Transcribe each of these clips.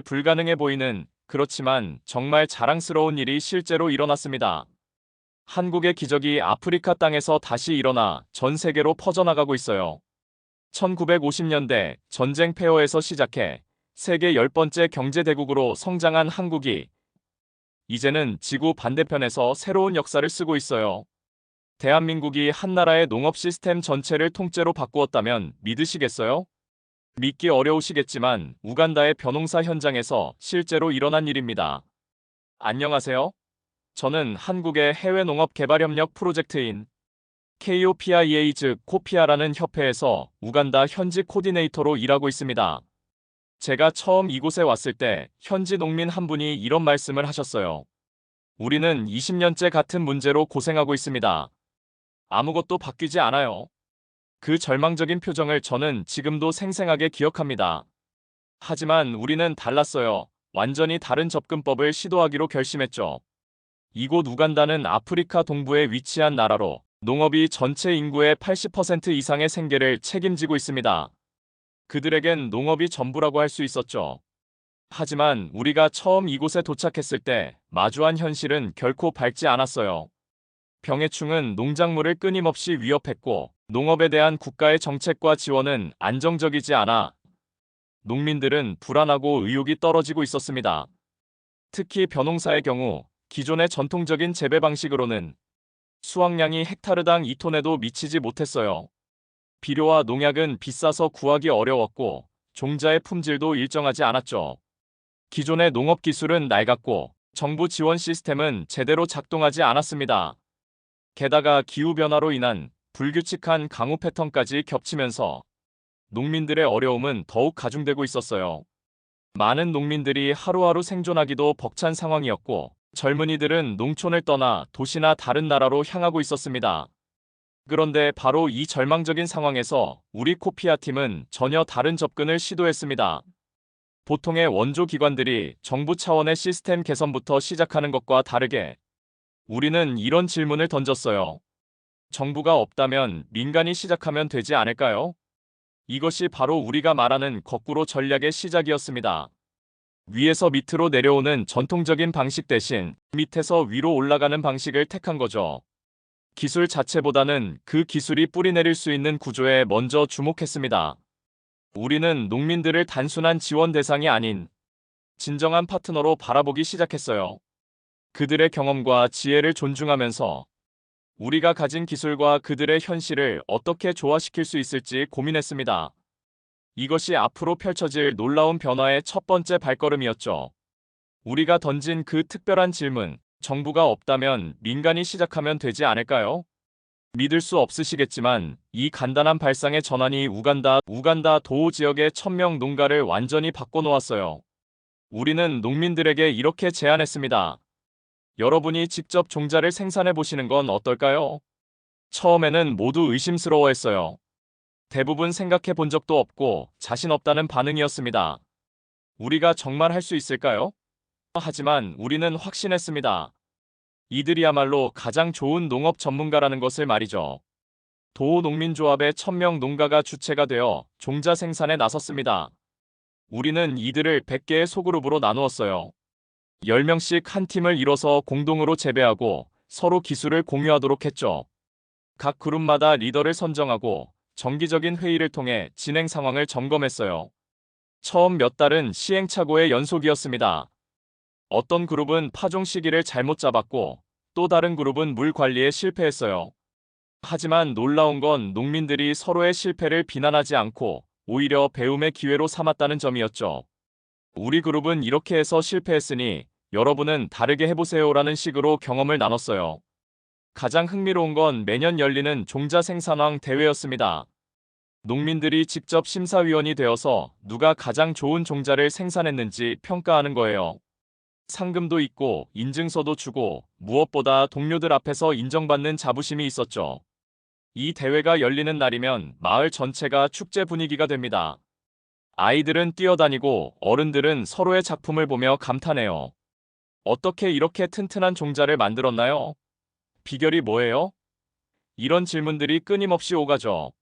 불가능해 보이는 그렇지만 정말 자랑스러운 일이 실제로 일어났습니다. 한국의 기적이 아프리카 땅에서 다시 일어나 전 세계로 퍼져나가고 있어요. 1950년대 전쟁 폐허에서 시작해 세계 열 번째 경제대국으로 성장한 한국이 이제는 지구 반대편에서 새로운 역사를 쓰고 있어요. 대한민국이 한나라의 농업 시스템 전체를 통째로 바꾸었다면 믿으시겠어요? 믿기 어려우시겠지만 우간다의 벼농사 현장에서 실제로 일어난 일입니다. 안녕하세요. 저는 한국의 해외 농업 개발 협력 프로젝트인 KOPIA 즉 코피아라는 협회에서 우간다 현지 코디네이터로 일하고 있습니다. 제가 처음 이곳에 왔을 때 현지 농민 한 분이 이런 말씀을 하셨어요. 우리는 20년째 같은 문제로 고생하고 있습니다. 아무것도 바뀌지 않아요. 그 절망적인 표정을 저는 지금도 생생하게 기억합니다. 하지만 우리는 달랐어요. 완전히 다른 접근법을 시도하기로 결심했죠. 이곳 우간다는 아프리카 동부에 위치한 나라로 농업이 전체 인구의 80% 이상의 생계를 책임지고 있습니다. 그들에겐 농업이 전부라고 할 수 있었죠. 하지만 우리가 처음 이곳에 도착했을 때 마주한 현실은 결코 밝지 않았어요. 병해충은 농작물을 끊임없이 위협했고 농업에 대한 국가의 정책과 지원은 안정적이지 않아 농민들은 불안하고 의욕이 떨어지고 있었습니다. 특히 벼농사의 경우 기존의 전통적인 재배 방식으로는 수확량이 헥타르당 2톤에도 미치지 못했어요. 비료와 농약은 비싸서 구하기 어려웠고 종자의 품질도 일정하지 않았죠. 기존의 농업 기술은 낡았고 정부 지원 시스템은 제대로 작동하지 않았습니다. 게다가 기후변화로 인한 불규칙한 강우 패턴까지 겹치면서 농민들의 어려움은 더욱 가중되고 있었어요. 많은 농민들이 하루하루 생존하기도 벅찬 상황이었고 젊은이들은 농촌을 떠나 도시나 다른 나라로 향하고 있었습니다. 그런데 바로 이 절망적인 상황에서 우리 코피아 팀은 전혀 다른 접근을 시도했습니다. 보통의 원조 기관들이 정부 차원의 시스템 개선부터 시작하는 것과 다르게 우리는 이런 질문을 던졌어요. 정부가 없다면 민간이 시작하면 되지 않을까요? 이것이 바로 우리가 말하는 거꾸로 전략의 시작이었습니다. 위에서 밑으로 내려오는 전통적인 방식 대신 밑에서 위로 올라가는 방식을 택한 거죠. 기술 자체보다는 그 기술이 뿌리내릴 수 있는 구조에 먼저 주목했습니다. 우리는 농민들을 단순한 지원 대상이 아닌 진정한 파트너로 바라보기 시작했어요. 그들의 경험과 지혜를 존중하면서 우리가 가진 기술과 그들의 현실을 어떻게 조화시킬 수 있을지 고민했습니다. 이것이 앞으로 펼쳐질 놀라운 변화의 첫 번째 발걸음이었죠. 우리가 던진 그 특별한 질문, 정부가 없다면 민간이 시작하면 되지 않을까요? 믿을 수 없으시겠지만 이 간단한 발상의 전환이 우간다, 우간다 도우 지역의 천명 농가를 완전히 바꿔놓았어요. 우리는 농민들에게 이렇게 제안했습니다. 여러분이 직접 종자를 생산해 보시는 건 어떨까요? 처음에는 모두 의심스러워했어요. 대부분 생각해 본 적도 없고 자신 없다는 반응이었습니다. 우리가 정말 할 수 있을까요? 하지만 우리는 확신했습니다. 이들이야말로 가장 좋은 농업 전문가라는 것을 말이죠. 도농민조합의 천명 농가가 주체가 되어 종자 생산에 나섰습니다. 우리는 이들을 100개의 소그룹으로 나누었어요. 10명씩 한 팀을 이뤄서 공동으로 재배하고 서로 기술을 공유하도록 했죠. 각 그룹마다 리더를 선정하고 정기적인 회의를 통해 진행 상황을 점검했어요. 처음 몇 달은 시행착오의 연속이었습니다. 어떤 그룹은 파종 시기를 잘못 잡았고 또 다른 그룹은 물 관리에 실패했어요. 하지만 놀라운 건 농민들이 서로의 실패를 비난하지 않고 오히려 배움의 기회로 삼았다는 점이었죠. 우리 그룹은 이렇게 해서 실패했으니 여러분은 다르게 해보세요라는 식으로 경험을 나눴어요. 가장 흥미로운 건 매년 열리는 종자 생산왕 대회였습니다. 농민들이 직접 심사위원이 되어서 누가 가장 좋은 종자를 생산했는지 평가하는 거예요. 상금도 있고 인증서도 주고 무엇보다 동료들 앞에서 인정받는 자부심이 있었죠. 이 대회가 열리는 날이면 마을 전체가 축제 분위기가 됩니다. 아이들은 뛰어다니고 어른들은 서로의 작품을 보며 감탄해요. 어떻게 이렇게 튼튼한 종자를 만들었나요? 비결이 뭐예요? 이런 질문들이 끊임없이 오가죠.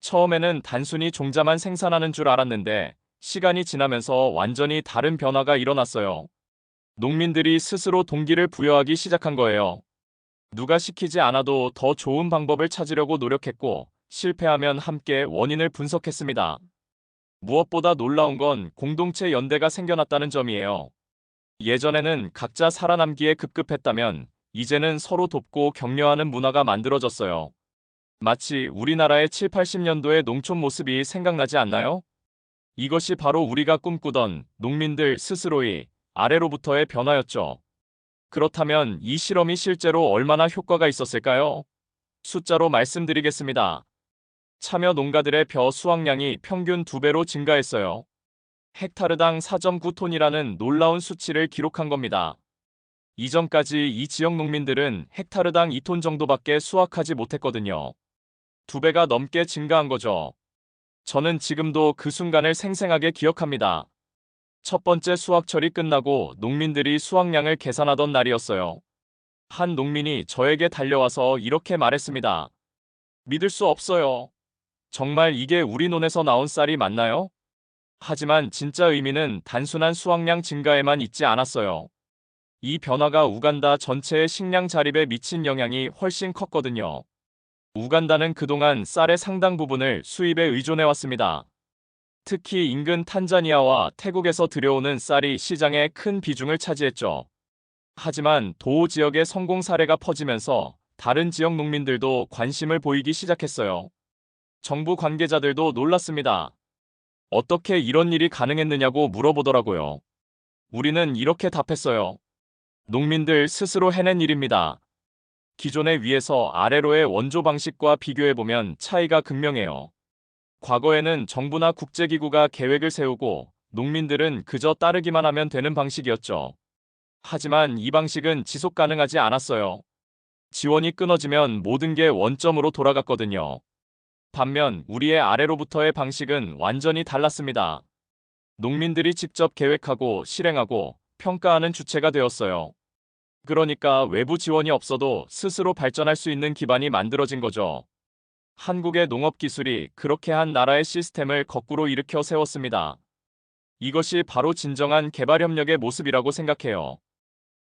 처음에는 단순히 종자만 생산하는 줄 알았는데 시간이 지나면서 완전히 다른 변화가 일어났어요. 농민들이 스스로 동기를 부여하기 시작한 거예요. 누가 시키지 않아도 더 좋은 방법을 찾으려고 노력했고, 실패하면 함께 원인을 분석했습니다. 무엇보다 놀라운 건 공동체 연대가 생겨났다는 점이에요. 예전에는 각자 살아남기에 급급했다면, 이제는 서로 돕고 격려하는 문화가 만들어졌어요. 마치 우리나라의 7, 80년도의 농촌 모습이 생각나지 않나요? 이것이 바로 우리가 꿈꾸던 농민들 스스로의 아래로부터의 변화였죠. 그렇다면 이 실험이 실제로 얼마나 효과가 있었을까요? 숫자로 말씀드리겠습니다. 참여 농가들의 벼 수확량이 평균 2배로 증가했어요. 헥타르당 4.9톤이라는 놀라운 수치를 기록한 겁니다. 이전까지 이 지역 농민들은 헥타르당 2톤 정도밖에 수확하지 못했거든요. 두 배가 넘게 증가한 거죠. 저는 지금도 그 순간을 생생하게 기억합니다. 첫 번째 수확철이 끝나고 농민들이 수확량을 계산하던 날이었어요. 한 농민이 저에게 달려와서 이렇게 말했습니다. 믿을 수 없어요. 정말 이게 우리 논에서 나온 쌀이 맞나요? 하지만 진짜 의미는 단순한 수확량 증가에만 있지 않았어요. 이 변화가 우간다 전체의 식량 자립에 미친 영향이 훨씬 컸거든요. 우간다는 그동안 쌀의 상당 부분을 수입에 의존해왔습니다. 특히 인근 탄자니아와 태국에서 들여오는 쌀이 시장에 큰 비중을 차지했죠. 하지만 도우 지역의 성공 사례가 퍼지면서 다른 지역 농민들도 관심을 보이기 시작했어요. 정부 관계자들도 놀랐습니다. 어떻게 이런 일이 가능했느냐고 물어보더라고요. 우리는 이렇게 답했어요. 농민들 스스로 해낸 일입니다. 기존의 위에서 아래로의 원조 방식과 비교해보면 차이가 극명해요. 과거에는 정부나 국제기구가 계획을 세우고 농민들은 그저 따르기만 하면 되는 방식이었죠. 하지만 이 방식은 지속 가능하지 않았어요. 지원이 끊어지면 모든 게 원점으로 돌아갔거든요. 반면 우리의 아래로부터의 방식은 완전히 달랐습니다. 농민들이 직접 계획하고 실행하고 평가하는 주체가 되었어요. 그러니까 외부 지원이 없어도 스스로 발전할 수 있는 기반이 만들어진 거죠. 한국의 농업 기술이 그렇게 한 나라의 시스템을 거꾸로 일으켜 세웠습니다. 이것이 바로 진정한 개발 협력의 모습이라고 생각해요.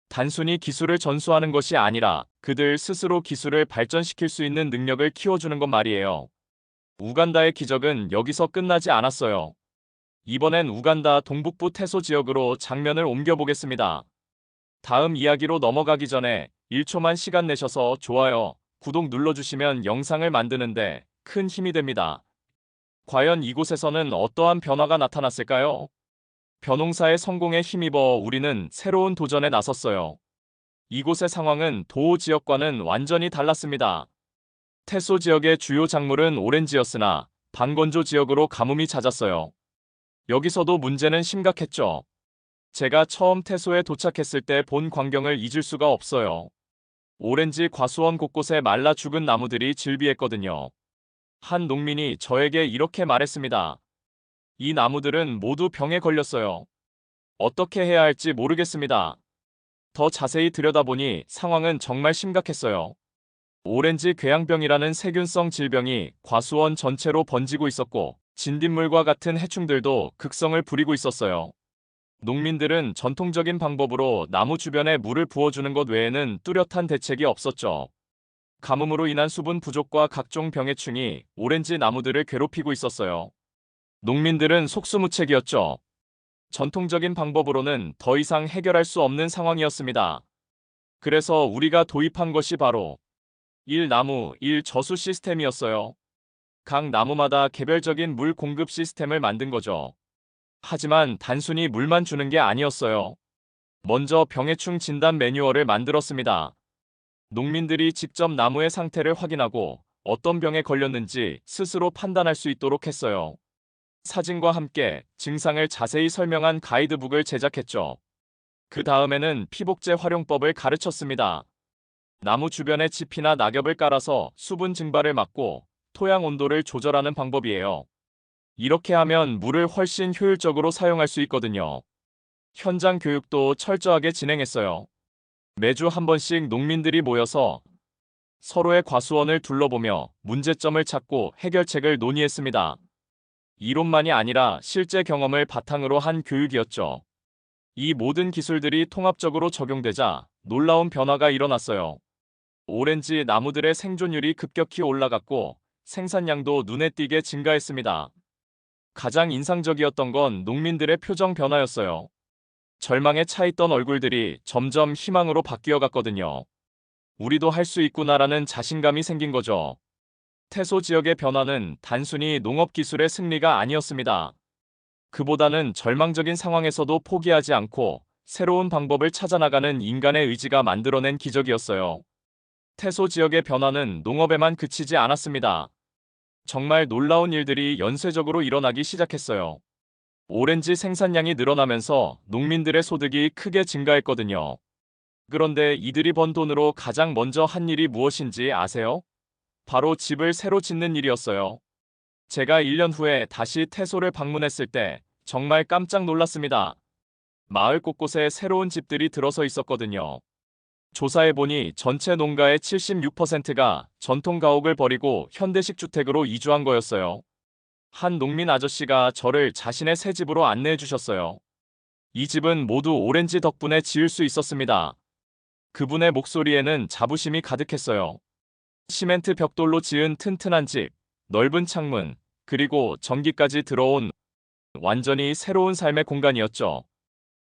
단순히 기술을 전수하는 것이 아니라 그들 스스로 기술을 발전시킬 수 있는 능력을 키워주는 것 말이에요. 우간다의 기적은 여기서 끝나지 않았어요. 이번엔 우간다 동북부 태소 지역으로 장면을 옮겨보겠습니다. 다음 이야기로 넘어가기 전에 1초만 시간 내셔서 좋아요, 구독 눌러주시면 영상을 만드는데 큰 힘이 됩니다. 과연 이곳에서는 어떠한 변화가 나타났을까요? 벼농사의 성공에 힘입어 우리는 새로운 도전에 나섰어요. 이곳의 상황은 도호 지역과는 완전히 달랐습니다. 태소 지역의 주요 작물은 오렌지였으나 반건조 지역으로 가뭄이 잦았어요. 여기서도 문제는 심각했죠. 제가 처음 태소에 도착했을 때 본 광경을 잊을 수가 없어요. 오렌지 과수원 곳곳에 말라 죽은 나무들이 즐비했거든요. 한 농민이 저에게 이렇게 말했습니다. 이 나무들은 모두 병에 걸렸어요. 어떻게 해야 할지 모르겠습니다. 더 자세히 들여다보니 상황은 정말 심각했어요. 오렌지 궤양병이라는 세균성 질병이 과수원 전체로 번지고 있었고 진딧물과 같은 해충들도 극성을 부리고 있었어요. 농민들은 전통적인 방법으로 나무 주변에 물을 부어주는 것 외에는 뚜렷한 대책이 없었죠. 가뭄으로 인한 수분 부족과 각종 병해충이 오렌지 나무들을 괴롭히고 있었어요. 농민들은 속수무책이었죠. 전통적인 방법으로는 더 이상 해결할 수 없는 상황이었습니다. 그래서 우리가 도입한 것이 바로 1나무 1저수 시스템이었어요. 각 나무마다 개별적인 물 공급 시스템을 만든 거죠. 하지만 단순히 물만 주는 게 아니었어요. 먼저 병해충 진단 매뉴얼을 만들었습니다. 농민들이 직접 나무의 상태를 확인하고 어떤 병에 걸렸는지 스스로 판단할 수 있도록 했어요. 사진과 함께 증상을 자세히 설명한 가이드북을 제작했죠. 그 다음에는 피복제 활용법을 가르쳤습니다. 나무 주변에 짚이나 낙엽을 깔아서 수분 증발을 막고 토양 온도를 조절하는 방법이에요. 이렇게 하면 물을 훨씬 효율적으로 사용할 수 있거든요. 현장 교육도 철저하게 진행했어요. 매주 한 번씩 농민들이 모여서 서로의 과수원을 둘러보며 문제점을 찾고 해결책을 논의했습니다. 이론만이 아니라 실제 경험을 바탕으로 한 교육이었죠. 이 모든 기술들이 통합적으로 적용되자 놀라운 변화가 일어났어요. 오렌지 나무들의 생존율이 급격히 올라갔고 생산량도 눈에 띄게 증가했습니다. 가장 인상적이었던 건 농민들의 표정 변화였어요. 절망에 차있던 얼굴들이 점점 희망으로 바뀌어 갔거든요. 우리도 할 수 있구나라는 자신감이 생긴 거죠. 태소 지역의 변화는 단순히 농업 기술의 승리가 아니었습니다. 그보다는 절망적인 상황에서도 포기하지 않고 새로운 방법을 찾아나가는 인간의 의지가 만들어낸 기적이었어요. 태소 지역의 변화는 농업에만 그치지 않았습니다. 정말 놀라운 일들이 연쇄적으로 일어나기 시작했어요. 오렌지 생산량이 늘어나면서 농민들의 소득이 크게 증가했거든요. 그런데 이들이 번 돈으로 가장 먼저 한 일이 무엇인지 아세요? 바로 집을 새로 짓는 일이었어요. 제가 1년 후에 다시 태소를 방문했을 때 정말 깜짝 놀랐습니다. 마을 곳곳에 새로운 집들이 들어서 있었거든요. 조사해보니 전체 농가의 76%가 전통 가옥을 버리고 현대식 주택으로 이주한 거였어요. 한 농민 아저씨가 저를 자신의 새 집으로 안내해 주셨어요. 이 집은 모두 오렌지 덕분에 지을 수 있었습니다. 그분의 목소리에는 자부심이 가득했어요. 시멘트 벽돌로 지은 튼튼한 집, 넓은 창문, 그리고 전기까지 들어온 완전히 새로운 삶의 공간이었죠.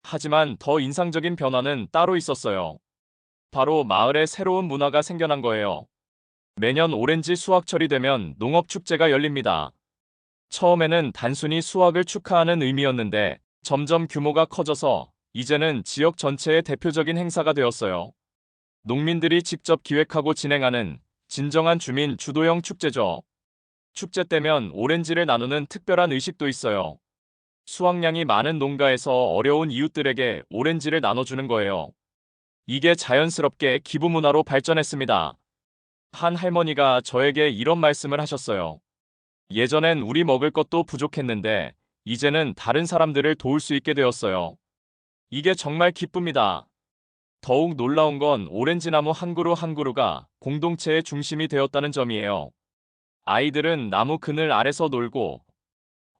하지만 더 인상적인 변화는 따로 있었어요. 바로 마을에 새로운 문화가 생겨난 거예요. 매년 오렌지 수확철이 되면 농업축제가 열립니다. 처음에는 단순히 수확을 축하하는 의미였는데 점점 규모가 커져서 이제는 지역 전체의 대표적인 행사가 되었어요. 농민들이 직접 기획하고 진행하는 진정한 주민 주도형 축제죠. 축제 때면 오렌지를 나누는 특별한 의식도 있어요. 수확량이 많은 농가에서 어려운 이웃들에게 오렌지를 나눠주는 거예요. 이게 자연스럽게 기부 문화로 발전했습니다. 한 할머니가 저에게 이런 말씀을 하셨어요. 예전엔 우리 먹을 것도 부족했는데 이제는 다른 사람들을 도울 수 있게 되었어요. 이게 정말 기쁩니다. 더욱 놀라운 건 오렌지 나무 한 그루 한 그루가 공동체의 중심이 되었다는 점이에요. 아이들은 나무 그늘 아래서 놀고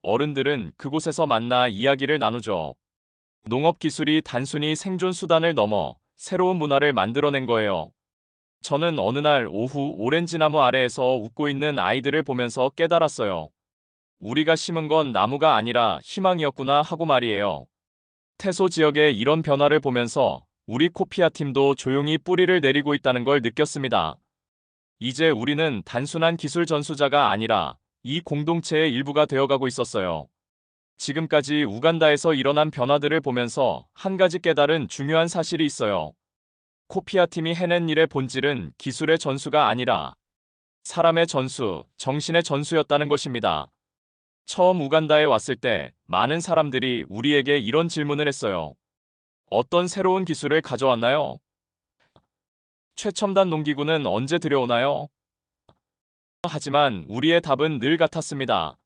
어른들은 그곳에서 만나 이야기를 나누죠. 농업 기술이 단순히 생존 수단을 넘어 새로운 문화를 만들어낸 거예요. 저는 어느 날 오후 오렌지 나무 아래에서 웃고 있는 아이들을 보면서 깨달았어요. 우리가 심은 건 나무가 아니라 희망이었구나 하고 말이에요. 태소 지역의 이런 변화를 보면서 우리 코피아 팀도 조용히 뿌리를 내리고 있다는 걸 느꼈습니다. 이제 우리는 단순한 기술 전수자가 아니라 이 공동체의 일부가 되어가고 있었어요. 지금까지 우간다에서 일어난 변화들을 보면서 한 가지 깨달은 중요한 사실이 있어요. 코피아 팀이 해낸 일의 본질은 기술의 전수가 아니라 사람의 전수, 정신의 전수였다는 것입니다. 처음 우간다에 왔을 때 많은 사람들이 우리에게 이런 질문을 했어요. 어떤 새로운 기술을 가져왔나요? 최첨단 농기구는 언제 들여오나요? 하지만 우리의 답은 늘 같았습니다.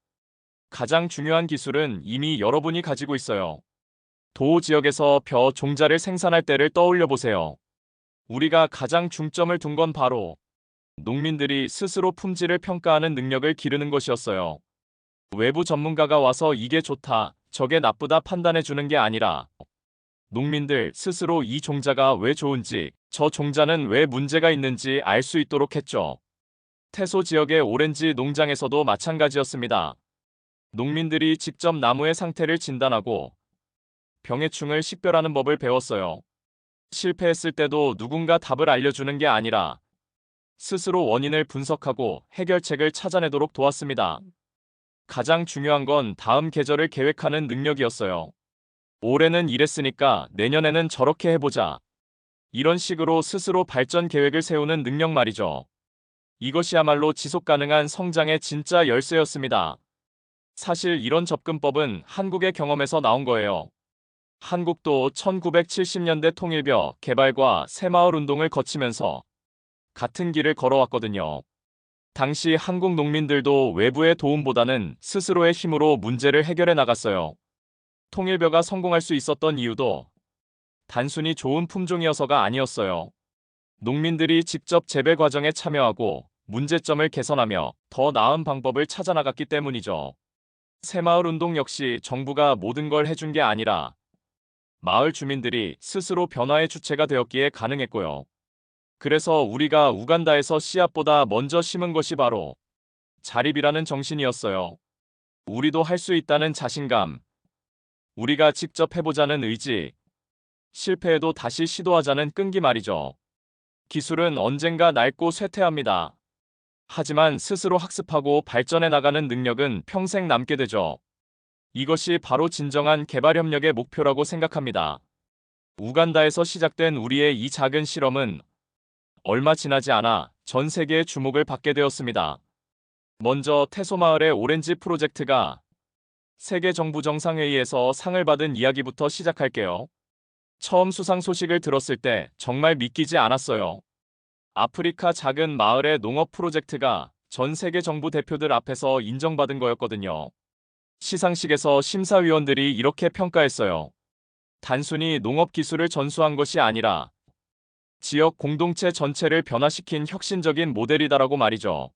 가장 중요한 기술은 이미 여러분이 가지고 있어요. 도호 지역에서 벼 종자를 생산할 때를 떠올려 보세요. 우리가 가장 중점을 둔 건 바로 농민들이 스스로 품질을 평가하는 능력을 기르는 것이었어요. 외부 전문가가 와서 이게 좋다, 저게 나쁘다 판단해 주는 게 아니라 농민들 스스로 이 종자가 왜 좋은지, 저 종자는 왜 문제가 있는지 알 수 있도록 했죠. 태소 지역의 오렌지 농장에서도 마찬가지였습니다. 농민들이 직접 나무의 상태를 진단하고 병해충을 식별하는 법을 배웠어요. 실패했을 때도 누군가 답을 알려주는 게 아니라 스스로 원인을 분석하고 해결책을 찾아내도록 도왔습니다. 가장 중요한 건 다음 계절을 계획하는 능력이었어요. 올해는 이랬으니까 내년에는 저렇게 해보자. 이런 식으로 스스로 발전 계획을 세우는 능력 말이죠. 이것이야말로 지속 가능한 성장의 진짜 열쇠였습니다. 사실 이런 접근법은 한국의 경험에서 나온 거예요. 한국도 1970년대 통일벼 개발과 새마을 운동을 거치면서 같은 길을 걸어왔거든요. 당시 한국 농민들도 외부의 도움보다는 스스로의 힘으로 문제를 해결해 나갔어요. 통일벼가 성공할 수 있었던 이유도 단순히 좋은 품종이어서가 아니었어요. 농민들이 직접 재배 과정에 참여하고 문제점을 개선하며 더 나은 방법을 찾아나갔기 때문이죠. 새마을 운동 역시 정부가 모든 걸 해준 게 아니라 마을 주민들이 스스로 변화의 주체가 되었기에 가능했고요. 그래서 우리가 우간다에서 씨앗보다 먼저 심은 것이 바로 자립이라는 정신이었어요. 우리도 할 수 있다는 자신감, 우리가 직접 해보자는 의지, 실패해도 다시 시도하자는 끈기 말이죠. 기술은 언젠가 낡고 쇠퇴합니다. 하지만 스스로 학습하고 발전해 나가는 능력은 평생 남게 되죠. 이것이 바로 진정한 개발협력의 목표라고 생각합니다. 우간다에서 시작된 우리의 이 작은 실험은 얼마 지나지 않아 전 세계의 주목을 받게 되었습니다. 먼저 태소마을의 오렌지 프로젝트가 세계 정부 정상회의에서 상을 받은 이야기부터 시작할게요. 처음 수상 소식을 들었을 때 정말 믿기지 않았어요. 아프리카 작은 마을의 농업 프로젝트가 전 세계 정부 대표들 앞에서 인정받은 거였거든요. 시상식에서 심사위원들이 이렇게 평가했어요. 단순히 농업 기술을 전수한 것이 아니라 지역 공동체 전체를 변화시킨 혁신적인 모델이다라고 말이죠.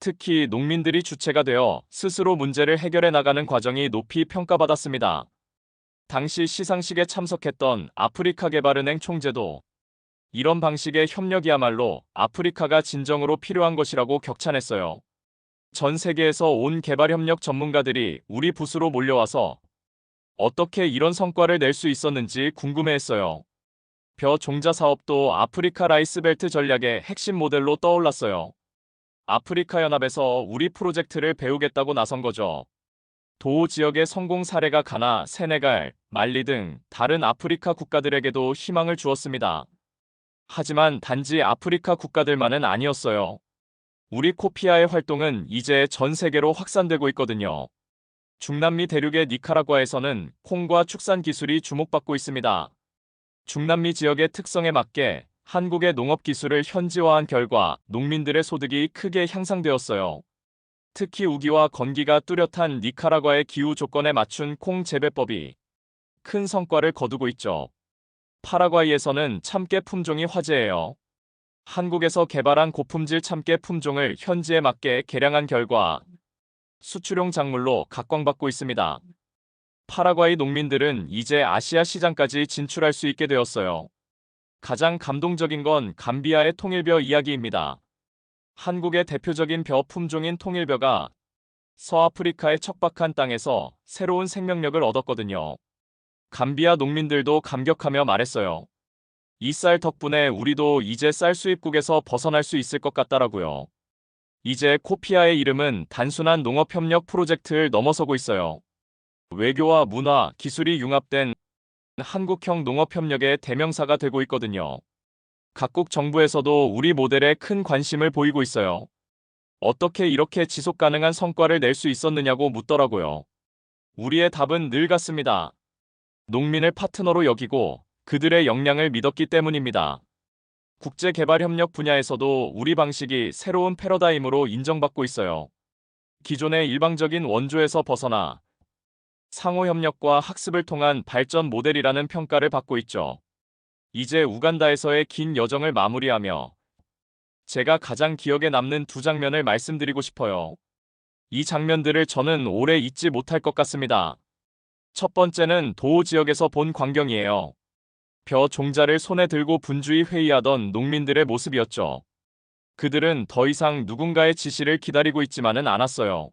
특히 농민들이 주체가 되어 스스로 문제를 해결해 나가는 과정이 높이 평가받았습니다. 당시 시상식에 참석했던 아프리카 개발은행 총재도 이런 방식의 협력이야말로 아프리카가 진정으로 필요한 것이라고 격찬했어요. 전 세계에서 온 개발협력 전문가들이 우리 부스로 몰려와서 어떻게 이런 성과를 낼 수 있었는지 궁금해했어요. 벼 종자 사업도 아프리카 라이스벨트 전략의 핵심 모델로 떠올랐어요. 아프리카 연합에서 우리 프로젝트를 배우겠다고 나선 거죠. 도우 지역의 성공 사례가 가나, 세네갈, 말리 등 다른 아프리카 국가들에게도 희망을 주었습니다. 하지만 단지 아프리카 국가들만은 아니었어요. 우리 코피아의 활동은 이제 전 세계로 확산되고 있거든요. 중남미 대륙의 니카라과에서는 콩과 축산 기술이 주목받고 있습니다. 중남미 지역의 특성에 맞게 한국의 농업 기술을 현지화한 결과 농민들의 소득이 크게 향상되었어요. 특히 우기와 건기가 뚜렷한 니카라과의 기후 조건에 맞춘 콩 재배법이 큰 성과를 거두고 있죠. 파라과이에서는 참깨 품종이 화제예요. 한국에서 개발한 고품질 참깨 품종을 현지에 맞게 개량한 결과 수출용 작물로 각광받고 있습니다. 파라과이 농민들은 이제 아시아 시장까지 진출할 수 있게 되었어요. 가장 감동적인 건 감비아의 통일벼 이야기입니다. 한국의 대표적인 벼 품종인 통일벼가 서아프리카의 척박한 땅에서 새로운 생명력을 얻었거든요. 감비아 농민들도 감격하며 말했어요. 이 쌀 덕분에 우리도 이제 쌀 수입국에서 벗어날 수 있을 것 같다라고요. 이제 코피아의 이름은 단순한 농업협력 프로젝트를 넘어서고 있어요. 외교와 문화, 기술이 융합된 한국형 농업협력의 대명사가 되고 있거든요. 각국 정부에서도 우리 모델에 큰 관심을 보이고 있어요. 어떻게 이렇게 지속 가능한 성과를 낼 수 있었느냐고 묻더라고요. 우리의 답은 늘 같습니다. 농민을 파트너로 여기고 그들의 역량을 믿었기 때문입니다. 국제개발협력 분야에서도 우리 방식이 새로운 패러다임으로 인정받고 있어요. 기존의 일방적인 원조에서 벗어나 상호협력과 학습을 통한 발전 모델이라는 평가를 받고 있죠. 이제 우간다에서의 긴 여정을 마무리하며 제가 가장 기억에 남는 두 장면을 말씀드리고 싶어요. 이 장면들을 저는 오래 잊지 못할 것 같습니다. 첫 번째는 도호 지역에서 본 광경이에요. 벼 종자를 손에 들고 분주히 회의하던 농민들의 모습이었죠. 그들은 더 이상 누군가의 지시를 기다리고 있지만은 않았어요.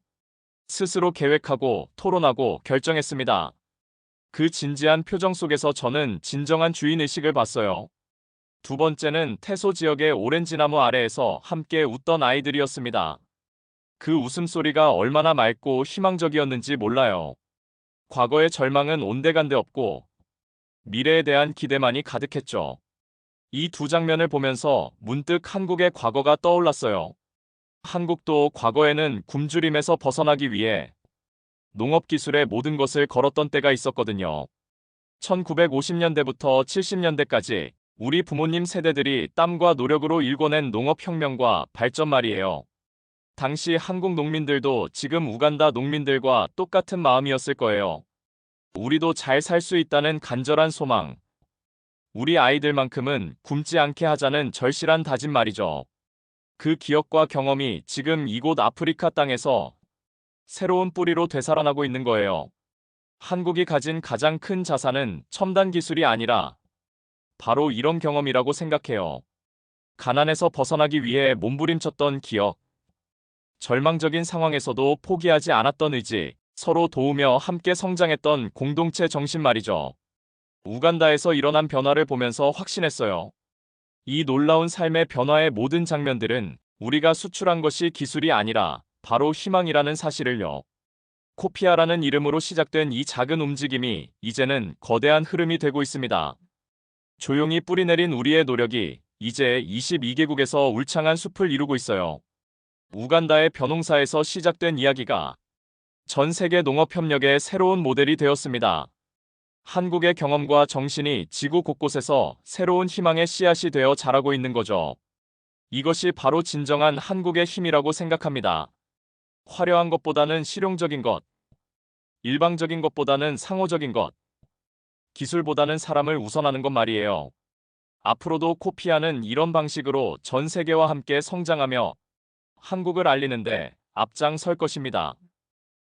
스스로 계획하고 토론하고 결정했습니다. 그 진지한 표정 속에서 저는 진정한 주인의식을 봤어요. 두 번째는 태소 지역의 오렌지나무 아래에서 함께 웃던 아이들이었습니다. 그 웃음소리가 얼마나 맑고 희망적이었는지 몰라요. 과거의 절망은 온데간데 없고 미래에 대한 기대만이 가득했죠. 이 두 장면을 보면서 문득 한국의 과거가 떠올랐어요. 한국도 과거에는 굶주림에서 벗어나기 위해 농업기술의 모든 것을 걸었던 때가 있었거든요. 1950년대부터 70년대까지 우리 부모님 세대들이 땀과 노력으로 일궈낸 농업혁명과 발전 말이에요. 당시 한국 농민들도 지금 우간다 농민들과 똑같은 마음이었을 거예요. 우리도 잘 살 수 있다는 간절한 소망. 우리 아이들만큼은 굶지 않게 하자는 절실한 다짐 말이죠. 그 기억과 경험이 지금 이곳 아프리카 땅에서 새로운 뿌리로 되살아나고 있는 거예요. 한국이 가진 가장 큰 자산은 첨단 기술이 아니라 바로 이런 경험이라고 생각해요. 가난에서 벗어나기 위해 몸부림쳤던 기억, 절망적인 상황에서도 포기하지 않았던 의지, 서로 도우며 함께 성장했던 공동체 정신 말이죠. 우간다에서 일어난 변화를 보면서 확신했어요. 이 놀라운 삶의 변화의 모든 장면들은 우리가 수출한 것이 기술이 아니라 바로 희망이라는 사실을요. 코피아라는 이름으로 시작된 이 작은 움직임이 이제는 거대한 흐름이 되고 있습니다. 조용히 뿌리내린 우리의 노력이 이제 22개국에서 울창한 숲을 이루고 있어요. 우간다의 벼농사에서 시작된 이야기가 전 세계 농업협력의 새로운 모델이 되었습니다. 한국의 경험과 정신이 지구 곳곳에서 새로운 희망의 씨앗이 되어 자라고 있는 거죠. 이것이 바로 진정한 한국의 힘이라고 생각합니다. 화려한 것보다는 실용적인 것, 일방적인 것보다는 상호적인 것, 기술보다는 사람을 우선하는 것 말이에요. 앞으로도 코피아는 이런 방식으로 전 세계와 함께 성장하며 한국을 알리는데 앞장설 것입니다.